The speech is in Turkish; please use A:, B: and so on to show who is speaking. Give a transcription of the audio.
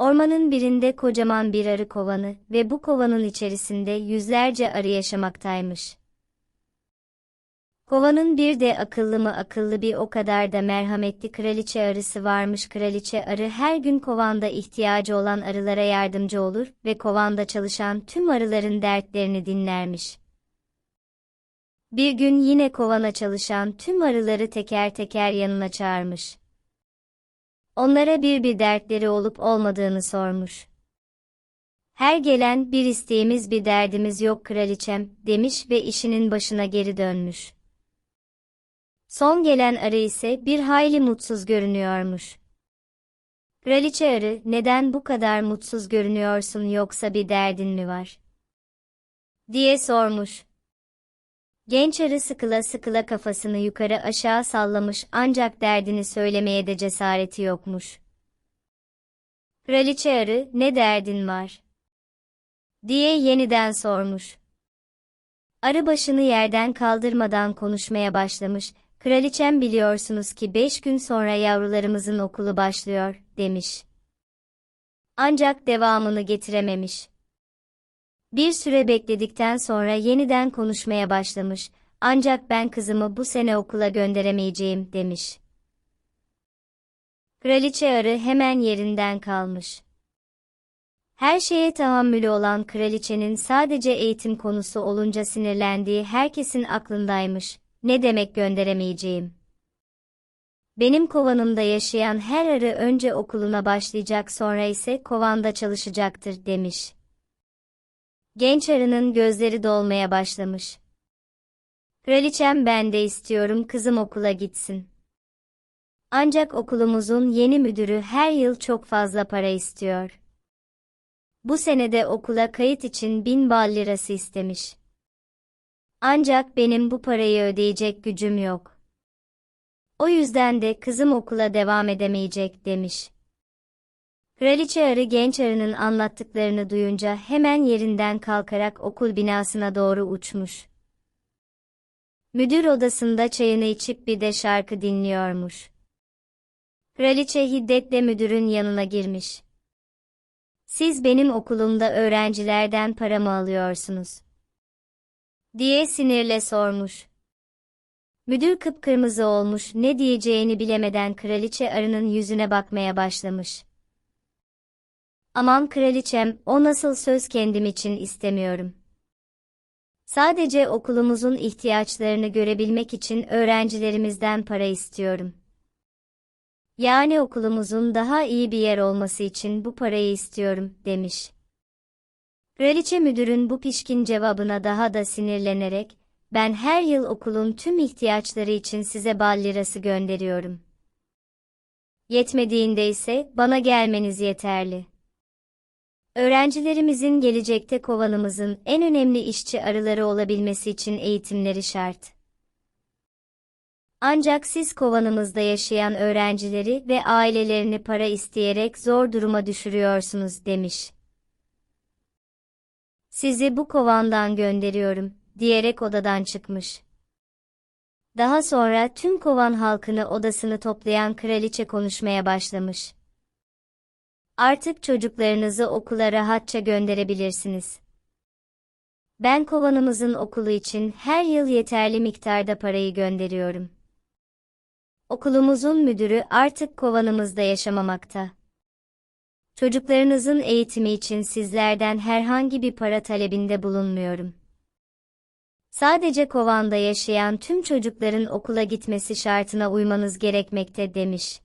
A: Ormanın birinde kocaman bir arı kovanı ve bu kovanın içerisinde yüzlerce arı yaşamaktaymış. Kovanın bir de akıllı mı akıllı bir o kadar da merhametli kraliçe arısı varmış. Kraliçe arı her gün kovanda ihtiyacı olan arılara yardımcı olur ve kovanda çalışan tüm arıların dertlerini dinlermiş. Bir gün yine kovana çalışan tüm arıları teker teker yanına çağırmış. Onlara bir bir dertleri olup olmadığını sormuş. Her gelen bir isteğimiz bir derdimiz yok kraliçem demiş ve işinin başına geri dönmüş. Son gelen arı ise bir hayli mutsuz görünüyormuş. Kraliçe arı, neden bu kadar mutsuz görünüyorsun yoksa bir derdin mi var? diye sormuş. Genç arı sıkıla sıkıla kafasını yukarı aşağı sallamış ancak derdini söylemeye de cesareti yokmuş. Kraliçe arı, ne derdin var? diye yeniden sormuş. Arı başını yerden kaldırmadan konuşmaya başlamış, kraliçem biliyorsunuz ki beş gün sonra yavrularımızın okulu başlıyor, demiş. Ancak devamını getirememiş. Bir süre bekledikten sonra yeniden konuşmaya başlamış, ancak ben kızımı bu sene okula gönderemeyeceğim, demiş. Kraliçe arı hemen yerinden kalmış. Her şeye tahammülü olan kraliçenin sadece eğitim konusu olunca sinirlendiği herkesin aklındaymış. Ne demek gönderemeyeceğim? Benim kovanımda yaşayan her arı önce okuluna başlayacak sonra ise kovanda çalışacaktır demiş. Genç arının gözleri dolmaya başlamış. Kraliçem ben de istiyorum kızım okula gitsin. Ancak okulumuzun yeni müdürü her yıl çok fazla para istiyor. Bu senede okula kayıt için bin bal lirası istemiş. Ancak benim bu parayı ödeyecek gücüm yok. O yüzden de kızım okula devam edemeyecek demiş. Kraliçe arı genç arının anlattıklarını duyunca hemen yerinden kalkarak okul binasına doğru uçmuş. Müdür odasında çayını içip bir de şarkı dinliyormuş. Kraliçe hiddetle müdürün yanına girmiş. Siz benim okulumda öğrencilerden para mı alıyorsunuz? Diye sinirle sormuş. Müdür kıpkırmızı olmuş, ne diyeceğini bilemeden kraliçe arının yüzüne bakmaya başlamış. Aman kraliçem, o nasıl söz kendim için istemiyorum. Sadece okulumuzun ihtiyaçlarını görebilmek için öğrencilerimizden para istiyorum. Yani okulumuzun daha iyi bir yer olması için bu parayı istiyorum, demiş. Kraliçe müdürün bu pişkin cevabına daha da sinirlenerek, ben her yıl okulun tüm ihtiyaçları için size bal lirası gönderiyorum. Yetmediğinde ise bana gelmeniz yeterli. Öğrencilerimizin gelecekte kovanımızın en önemli işçi arıları olabilmesi için eğitimleri şart. Ancak siz kovanımızda yaşayan öğrencileri ve ailelerini para isteyerek zor duruma düşürüyorsunuz demiş. Sizi bu kovandan gönderiyorum, diyerek odadan çıkmış. Daha sonra tüm kovan halkını odasını toplayan kraliçe konuşmaya başlamış. Artık çocuklarınızı okula rahatça gönderebilirsiniz. Ben kovanımızın okulu için her yıl yeterli miktarda parayı gönderiyorum. Okulumuzun müdürü artık kovanımızda yaşamamakta. Çocuklarınızın eğitimi için sizlerden herhangi bir para talebinde bulunmuyorum. Sadece kovanda yaşayan tüm çocukların okula gitmesi şartına uymanız gerekmekte demiş.